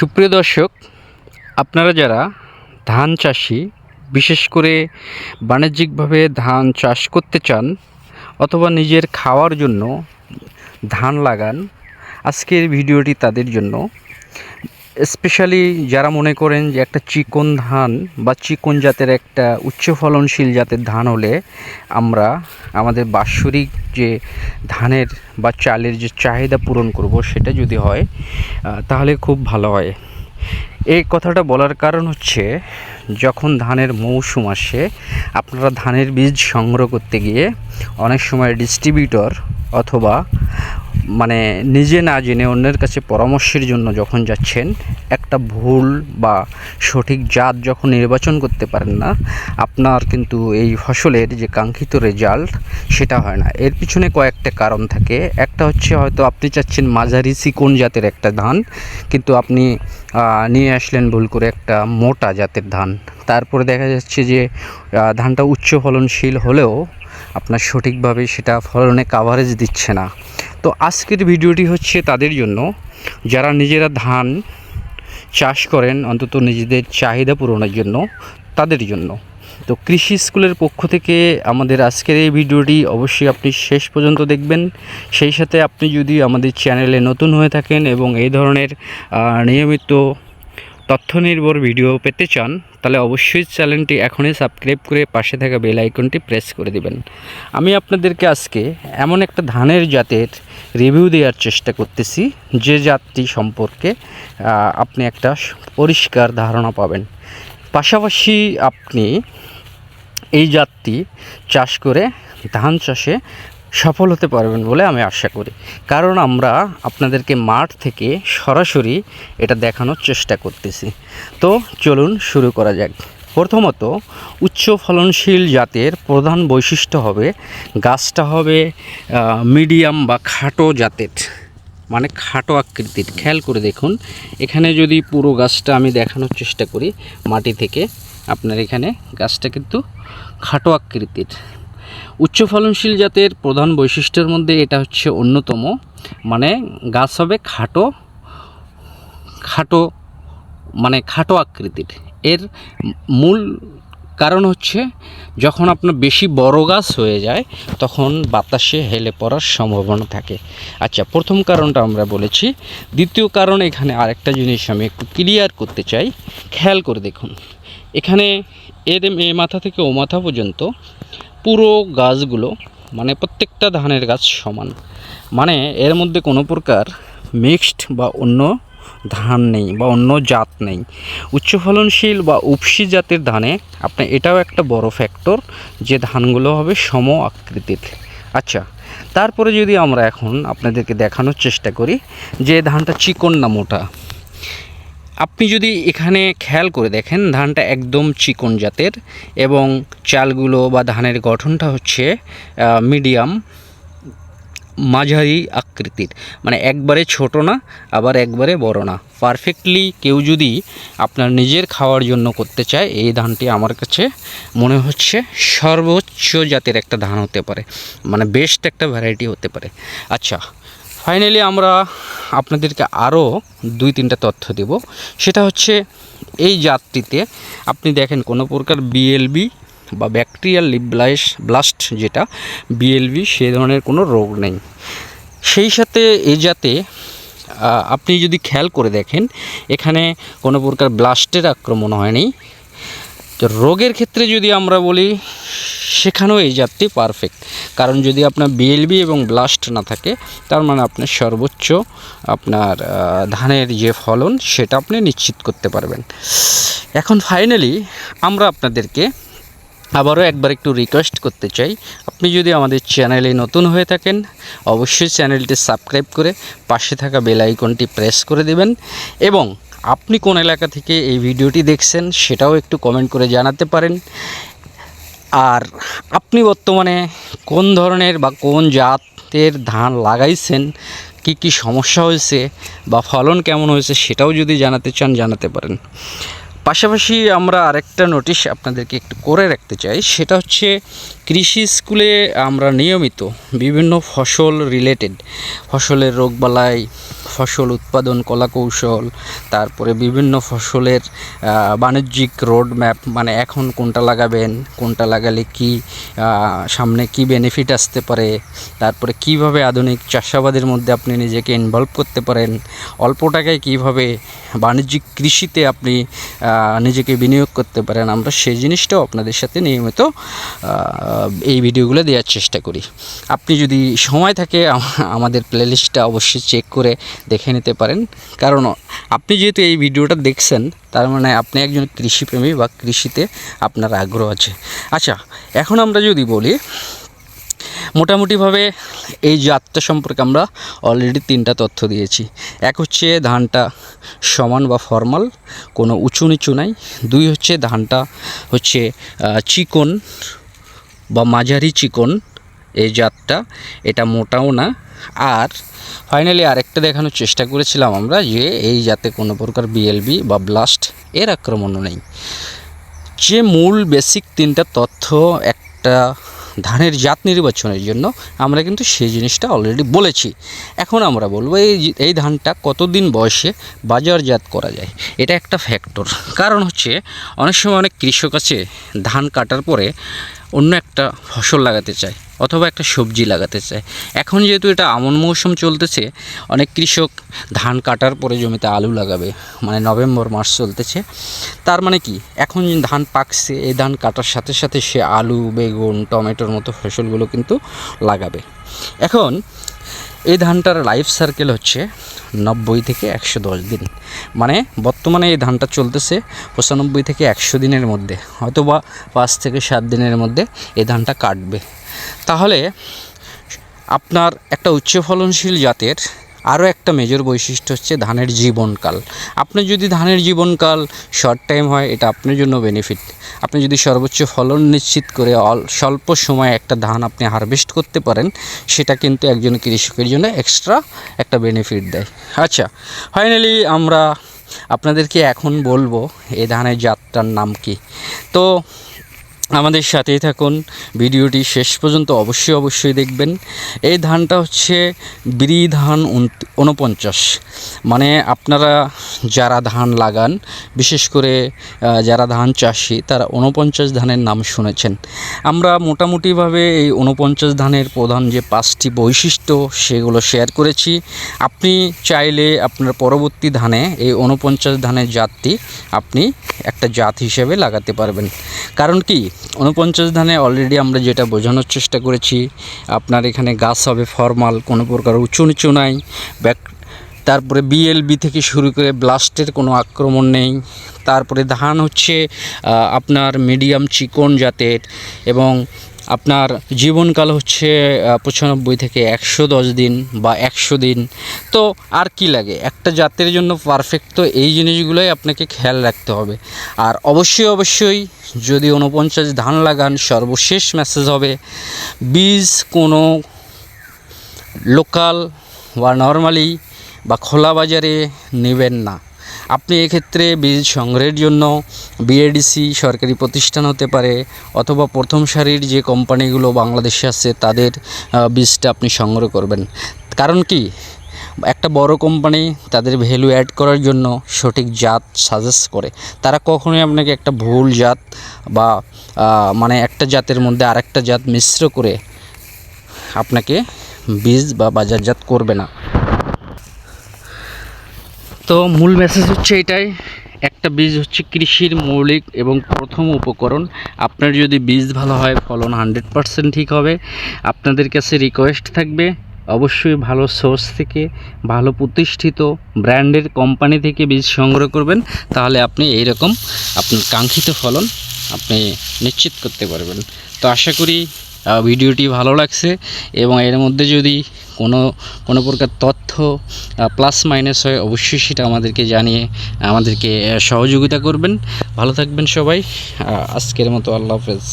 সুপ্রিয় দর্শক, আপনারা যারা ধান চাষি, বিশেষ করে বাণিজ্যিকভাবে ধান চাষ করতে চান অথবা নিজের খাওয়ার জন্য ধান লাগান, আজকের ভিডিওটি তাদের জন্য স্পেশালি যারা মনে করেন যে একটা চিকন ধান বা চিকন জাতের একটা উচ্চ ফলনশীল জাতের ধান হলে আমরা আমাদের বাৎসরিক যে ধানের বা চালের যে চাহিদা পূরণ করব সেটা যদি হয় তাহলে খুব ভালো হয়। এই কথাটা বলার কারণ হচ্ছে, যখন ধানের মৌসুম আসে, আপনারা ধানের বীজ সংগ্রহ করতে গিয়ে অনেক সময় ডিস্ট্রিবিউটর অথবা মানে নিজে না জেনে অন্যের কাছে পরামর্শের জন্য যখন যাচ্ছেন, একটা ভুল বা সঠিক জাত যখন নির্বাচন করতে পারেন না, আপনার কিন্তু এই ফসলের যে কাঙ্ক্ষিত রেজাল্ট সেটা হয় না। এর পিছনে কয়েকটা কারণ থাকে। একটা হচ্ছে হয়তো আপনি চাচ্ছেন মাঝারি চিকন জাতের একটা ধান, কিন্তু আপনি নিয়ে আসলেন ভুল করে একটা মোটা জাতের ধান। তারপরে দেখা যাচ্ছে যে ধানটা উচ্চ ফলনশীল হলেও আপনার সঠিকভাবে সেটা ফলনে কাভারেজ দিচ্ছে না। তো আজকের ভিডিওটি হচ্ছে তাদের জন্য। যারা নিজেরা ধান চাষ করেন, অন্তত নিজেদের চাহিদা পূরণের জন্য, তাদের জন্য। তো কৃষি স্কুলের পক্ষ থেকে আমাদের আজকের এই ভিডিওটি অবশ্যই আপনি শেষ পর্যন্ত দেখবেন। সেই সাথে আপনি যদি আমাদের চ্যানেলে নতুন হয়ে থাকেন এবং এই ধরনের নিয়মিত তথ্য নির্ভর ভিডিও পেতে চান তাহলে অবশ্যই চ্যানেলটি এখনই সাবস্ক্রাইব করে পাশে থাকা বেল আইকনটি প্রেস করে দিবেন। আমি আপনাদেরকে আজকে এমন একটা ধানের জাতের রিভিউ দেওয়ার চেষ্টা করতেছি, যে জাতটি সম্পর্কে আপনি একটা পরিষ্কার ধারণা পাবেন। পাশাপাশি আপনি এই জাতটি চাষ করে ধান চাষে সফল হতে পারবেন বলে আমি আশা করি। কারণ আমরা আপনাদেরকে মাঠ থেকে সরাসরি এটা দেখানোর চেষ্টা করতেছি। তো চলুন শুরু করা যাক। প্রথমত, উচ্চ ফলনশীল জাতের প্রধান বৈশিষ্ট্য হবে গাছটা হবে মিডিয়াম বা খাটো জাতের মানে খাটো আকৃতির। খেয়াল করে দেখুন, এখানে যদি পুরো গাছটা আমি দেখানোর চেষ্টা করি, মাটি থেকে, আপনার এখানে গাছটা কিন্তু খাটো আকৃতির। উচ্চ ফলনশীল জাতের প্রধান বৈশিষ্ট্যের মধ্যে এটা হচ্ছে অন্যতম। মানে গাছ হবে খাটো খাটো মানে খাটো আকৃতির। এর মূল কারণ হচ্ছে যখন আপনার বেশি বড় গাছ হয়ে যায়, তখন বাতাসে হেলে পড়ার সম্ভাবনা থাকে। আচ্ছা প্রথম কারণটা আমরা বলেছি। দ্বিতীয় কারণ এখানে আরেকটা জিনিস আমি একটু ক্লিয়ার করতে চাই। খেয়াল করে দেখুন। এখানে এর এ মাথা থেকে ও মাথা পর্যন্ত পুরো গাছগুলো মানে প্রত্যেকটা ধানের গাছ সমান। মানে এর মধ্যে কোনো প্রকার মিক্সড বা অন্য ধান নেই বা অন্য জাত নেই। উচ্চ ফলনশীল বা উপসি জাতের ধানে আপনি এটাও একটা বড় ফ্যাক্টর যে ধানগুলো হবে সম আকৃতির। আচ্ছা তারপরে যদি আমরা এখন আপনাদেরকে দেখানোর চেষ্টা করি যে ধানটা চিকন না মোটা। আপনি যদি এখানে খেয়াল করে দেখেন, ধানটা একদম চিকন জাতের এবং চালগুলো বা ধানের গঠনটা হচ্ছে মিডিয়াম মাঝারি আকৃতির। মানে একবারে ছোট না, আবার একবারে বড় না। পারফেক্টলি কেউ যদি আপনার নিজের খাওয়ার জন্য করতে চায়, এই ধানটি আমার কাছে মনে হচ্ছে সর্বোচ্চ জাতের একটা ধান হতে পারে। মানে বেস্ট একটা ভ্যারাইটি হতে পারে। আচ্ছা ফাইনালি আমরা আপনাদেরকে আরও দুই, তিনটা তথ্য দেব। সেটা হচ্ছে, এই জাতটিতে আপনি দেখেন কোনো প্রকার বিএলবি বা ব্যাকটেরিয়াল লিপ ব্লাস ব্লাস্ট যেটা বিএলবি সে ধরনের কোনো রোগ নেই। সেই সাথে এই জাতে আপনি যদি খেয়াল করে দেখেন, এখানে কোনো প্রকার ব্লাস্টের আক্রমণ হয়নি। তো রোগের ক্ষেত্রে যদি আমরা বলি, সেখানেও এই জাতটি পারফেক্ট কারণ যদি আপনার বিএলবি এবং ব্লাস্ট না থাকে, তার মানে আপনার সর্বোচ্চ আপনার ধানের যে ফলন, সেটা আপনি নিশ্চিত করতে পারবেন। এখন ফাইনালি আমরা আপনাদেরকে আবারও একবার একটু রিকোয়েস্ট করতে চাই। আপনি যদি আমাদের চ্যানেলে নতুন হয়ে থাকেন, অবশ্যই চ্যানেলটি সাবস্ক্রাইব করে পাশে থাকা বেল আইকনটি প্রেস করে দেবেন এবং আপনি কোন এলাকা থেকে এই ভিডিওটি দেখছেন সেটাও একটু কমেন্ট করে জানাতে পারেন। আর আপনি বর্তমানে কোন ধরনের বা কোন জাতের ধান লাগাইছেন, কি কি সমস্যা হয়েছে বা ফলন কেমন হয়েছে সেটাও যদি জানাতে চান জানাতে পারেন। পাশাপাশি আমরা আরেকটা নোটিশ আপনাদেরকে একটু করে রাখতে চাই, সেটা হচ্ছে কৃষি স্কুলে আমরা নিয়মিত বিভিন্ন ফসল রিলেটেড ফসলের রোগবালাই ফসল উৎপাদন কলা কৌশল তারপরে বিভিন্ন ফসলের বাণিজ্যিক রোড ম্যাপ মানে এখন কোনটা লাগাবেন, কোনটা লাগালে কি সামনে কি বেনিফিট আসতে পারে, তারপরে কীভাবে আধুনিক চাষাবাদের মধ্যে আপনি নিজেকে ইনভলভ করতে পারেন, অল্প টাকায় কীভাবে বাণিজ্যিক কৃষিতে আপনি নিজেকে বিনিয়োগ করতে পারেন, আমরা সেই জিনিসটাও আপনাদের সাথে নিয়মিত এই ভিডিওগুলো দেওয়ার চেষ্টা করি। আপনি যদি সময় থাকে আমাদের প্লেলিস্টটা অবশ্যই চেক করে দেখে নিতে পারেন। কারণ আপনি যেহেতু এই ভিডিওটা দেখছেন, তার মানে আপনি একজন কৃষিপ্রেমী বা কৃষিতে আপনার আগ্রহ আছে। আচ্ছা এখন আমরা যদি বলি, মোটামুটিভাবে এই জাতটা সম্পর্কে আমরা অলরেডি তিনটা তথ্য দিয়েছি। এক হচ্ছে ধানটা সমান বা ফর্মাল কোনো উঁচু নিচু নাই। দুই হচ্ছে ধানটা হচ্ছে চিকন বা মাঝারি চিকন। এই জাতটা, এটা মোটাও না। আর ফাইনালি আরেকটা দেখানোর চেষ্টা করেছিলাম আমরা যে এই জাতে কোনো প্রকার বিএলবি বা ব্লাস্ট এর আক্রমণও নেই। যে মূল বেসিক তিনটা তথ্য একটা ধানের জাত নির্বাচনের জন্য আমরা কিন্তু সেই জিনিসটা অলরেডি বলেছি। এখন আমরা বলব এই এই ধানটা কতদিন বয়সে বাজারজাত করা যায়? এটা একটা ফ্যাক্টর কারণ হচ্ছে অনেক সময় অনেক কৃষক আছে ধান কাটার পরে অন্য একটা ফসল লাগাতে চায়। অথবা একটা সবজি লাগাতে চায়। এখন যেহেতু এটা আমন মৌসুম চলতেছে, অনেক কৃষক ধান কাটার পরে জমিতে আলু লাগাবে মানে নভেম্বর মাস চলতেছে। তার মানে কি? এখন ধান পাকছে, এই ধান কাটার সাথে সাথে সে আলু, বেগুন, টমেটোর মতো ফসলগুলো কিন্তু লাগাবে। এখন এই ধানটার লাইফ সার্কেল হচ্ছে নব্বই থেকে একশো দশ দিন। মানে বর্তমানে এই ধানটা চলতেছে পঁচানব্বই থেকে একশো দিনের মধ্যে হয়তো বা পাঁচ থেকে সাত দিনের মধ্যে এই ধানটা কাটবে। তাহলে আপনার একটা উচ্চ ফলনশীল জাতের আরও একটা মেজর বৈশিষ্ট্য হচ্ছে ধানের জীবনকাল। আপনি যদি ধানের জীবনকাল শর্ট টাইম হয়, এটা আপনার জন্য বেনিফিট আপনি যদি সর্বোচ্চ ফলন নিশ্চিত করে স্বল্প সময়ে একটা ধান আপনি হারভেস্ট করতে পারেন, সেটা কিন্তু একজন কৃষকের জন্য এক্সট্রা একটা বেনিফিট দেয়। আচ্ছা ফাইনালি আমরা আপনাদেরকে এখন বলব এই ধানের জাতটার নাম কি? তো আমাদের সাথেই থাকুন। ভিডিওটি শেষ পর্যন্ত অবশ্যই অবশ্যই দেখবেন। এই ধানটা হচ্ছে ব্রি ধান উন- উনপঞ্চাশ মানে আপনারা যারা ধান লাগান, বিশেষ করে যারা ধান চাষি, তারা উনপঞ্চাশ ধানের নাম শুনেছেন। আমরা মোটামুটিভাবে এই উনপঞ্চাশ ধানের প্রধান যে পাঁচটি বৈশিষ্ট্য, সেগুলো শেয়ার করেছি। আপনি চাইলে আপনার পরবর্তী ধানে এই উনপঞ্চাশ ধানের জাতটি আপনি একটা জাত হিসেবে লাগাতে পারবেন। কারণ কি? উনপঞ্চাশ ধানে অলরেডি আমরা যেটা বোঝানোর চেষ্টা করেছি, আপনার এখানে গাছ হবে ফর্মাল কোনো প্রকার উঁচু নিচু নাই। ব্যাক তারপরে বিএলবি থেকে শুরু করে ব্লাস্টের কোনো আক্রমণ নেই। তারপরে ধান হচ্ছে আপনার মিডিয়াম চিকন জাতের এবং আপনার জীবনকাল হচ্ছে পঁচানব্বই থেকে একশো দশ দিন বা একশো দিন। তো আর কি লাগে? একটা জাতের জন্য পারফেক্ট তো এই জিনিসগুলোই আপনাকে খেয়াল রাখতে হবে। আর অবশ্যই অবশ্যই যদি উনপঞ্চাশ ধান লাগান, সর্বশেষ মেসেজ হবে, বীজ কোনো লোকাল বা নর্মালি বা খোলা বাজারে নেবেন না। আপনি এক্ষেত্রে বীজ সংগ্রহের জন্য বিএডিসি সরকারি প্রতিষ্ঠান হতে পারে অথবা প্রথম সারির যে কোম্পানিগুলো বাংলাদেশে আছে, তাদের বীজটা আপনি সংগ্রহ করবেন। কারণ কি? একটা বড় কোম্পানি তাদের ভ্যালু অ্যাড করার জন্য সঠিক জাত সাজেস্ট করে। তারা কখনোই আপনাকে একটা ভুল জাত বা মানে একটা জাতের মধ্যে আরেকটা জাত মিশ্র করে আপনাকে বীজ বা বাজারজাত করবে না। তো মূল মেসেজ হচ্ছে এটাই, একটা বীজ হচ্ছে কৃষির মৌলিক এবং প্রথম উপকরণ। আপনার যদি বীজ ভালো হয়, ফলন হান্ড্রেড পারসেন্ট ঠিক হবে। আপনাদের কাছে রিকোয়েস্ট থাকবে, অবশ্যই ভালো সোর্স থেকে, ভালো প্রতিষ্ঠিত ব্র্যান্ডের কোম্পানি থেকে বীজ সংগ্রহ করবেন। তাহলে আপনি এই রকম আপনার কাঙ্ক্ষিত ফলন আপনি নিশ্চিত করতে পারবেন। তো আশা করি ভিডিওটি ভালো লাগছে এবং এর মধ্যে যদি কোনো কোনো প্রকার তথ্য প্লাস মাইনাস হয়, অবশ্যই সেটা আমাদেরকে জানিয়ে, আমাদেরকে সহযোগিতা করবেন। ভালো থাকবেন সবাই। আজকের মতো আল্লাহ হাফেজ।